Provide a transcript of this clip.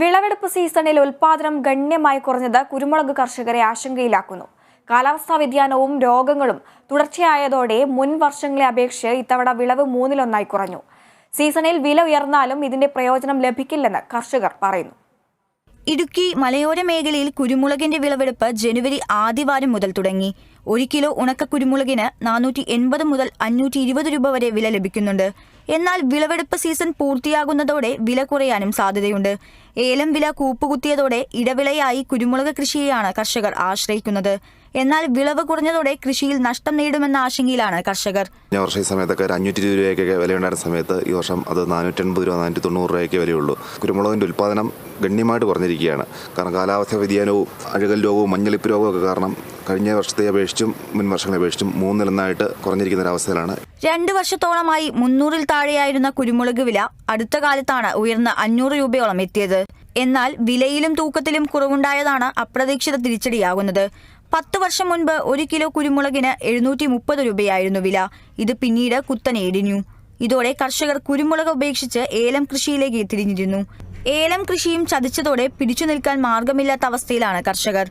വിളവെടുപ്പ് സീസണിൽ ഉൽപാദനം ഗണ്യമായി കുറഞ്ഞത് കുരുമുളക് കർഷകരെ ആശങ്കയിലാക്കുന്നു. കാലാവസ്ഥാ വ്യതിയാനവും രോഗങ്ങളും തുടർച്ചയായതോടെ മുൻ വർഷങ്ങളെ അപേക്ഷിച്ച് ഇത്തവണ വിളവ് മൂന്നിലൊന്നായി കുറഞ്ഞു. സീസണിൽ വില ഉയർന്നാലും ഇതിന്റെ പ്രയോജനം ലഭിക്കില്ലെന്ന് കർഷകർ പറയുന്നു. ഇടുക്കി മലയോര മേഖലയിൽ കുരുമുളകിന്റെ വിളവെടുപ്പ് ജനുവരി ആദ്യവാരം മുതൽ തുടങ്ങി. ഒരു കിലോ ഉണക്ക കുരുമുളകിന് നാനൂറ്റി എൺപത് മുതൽ അഞ്ഞൂറ്റി ഇരുപത് രൂപ വരെ വില ലഭിക്കുന്നുണ്ട്. എന്നാൽ വിളവെടുപ്പ് സീസൺ പൂർത്തിയാകുന്നതോടെ വില കുറയാനും സാധ്യതയുണ്ട്. ഏലം വില കൂപ്പുകുത്തിയതോടെ ഇടവിളയായി കുരുമുളക് കൃഷിയെയാണ് കർഷകർ ആശ്രയിക്കുന്നത്. എന്നാൽ വിളവ് കുറഞ്ഞതോടെ കൃഷിയിൽ നഷ്ടം നേടുമെന്ന ആശങ്കയിലാണ് കർഷകർ. കഴിഞ്ഞ വർഷം ഈ സമയത്തൊക്കെ ഒരു അഞ്ഞൂറ്റി ഇരുപത് രൂപയൊക്കെ വിലയുണ്ടായിരുന്ന സമയത്ത് ഈ വർഷം അത് നാനൂറ്റി അൻപത് രൂപ നാനൂറ്റി തൊണ്ണൂറ് രൂപയൊക്കെ വിലയുള്ളൂ. കുരുമുളകിന്റെ ഉൽപ്പാദനം ഗണ്യമായിട്ട് കുറഞ്ഞിരിക്കുകയാണ്. കാരണം കാലാവസ്ഥ വ്യതിയാനവും അഴുകൽ രോഗവും മഞ്ഞളിപ്പ് രോഗവും ഒക്കെ കാരണം കഴിഞ്ഞ വർഷത്തെ അപേക്ഷിച്ചും മുൻ വർഷങ്ങളെ അപേക്ഷിച്ചും മൂന്നിലൊന്നായിട്ട് കുറഞ്ഞിരിക്കുന്ന ഒരവസ്ഥയിലാണ് രണ്ടു വർഷത്തോളമായി മുന്നൂറിൽ താഴെയായിരുന്ന കുരുമുളക് വില അടുത്ത കാലത്താണ് ഉയർന്ന അഞ്ഞൂറ് രൂപയോളം എത്തിയത്. എന്നാൽ വിലയിലും തൂക്കത്തിലും കുറവുണ്ടായതാണ് അപ്രതീക്ഷിത തിരിച്ചടിയാകുന്നത്. പത്ത് വർഷം മുൻപ് ഒരു കിലോ കുരുമുളകിന് എഴുന്നൂറ്റി മുപ്പത് രൂപയായിരുന്നു വില. ഇത് പിന്നീട് കുത്തനെ ഇടിഞ്ഞു ഇതോടെ കർഷകർ കുരുമുളക് ഉപേക്ഷിച്ച് ഏലം കൃഷിയിലേക്ക് തിരിഞ്ഞിരുന്നു. ഏലം കൃഷിയും ചതിച്ചതോടെ പിടിച്ചു നിൽക്കാൻ മാർഗമില്ലാത്ത അവസ്ഥയിലാണ് കർഷകർ.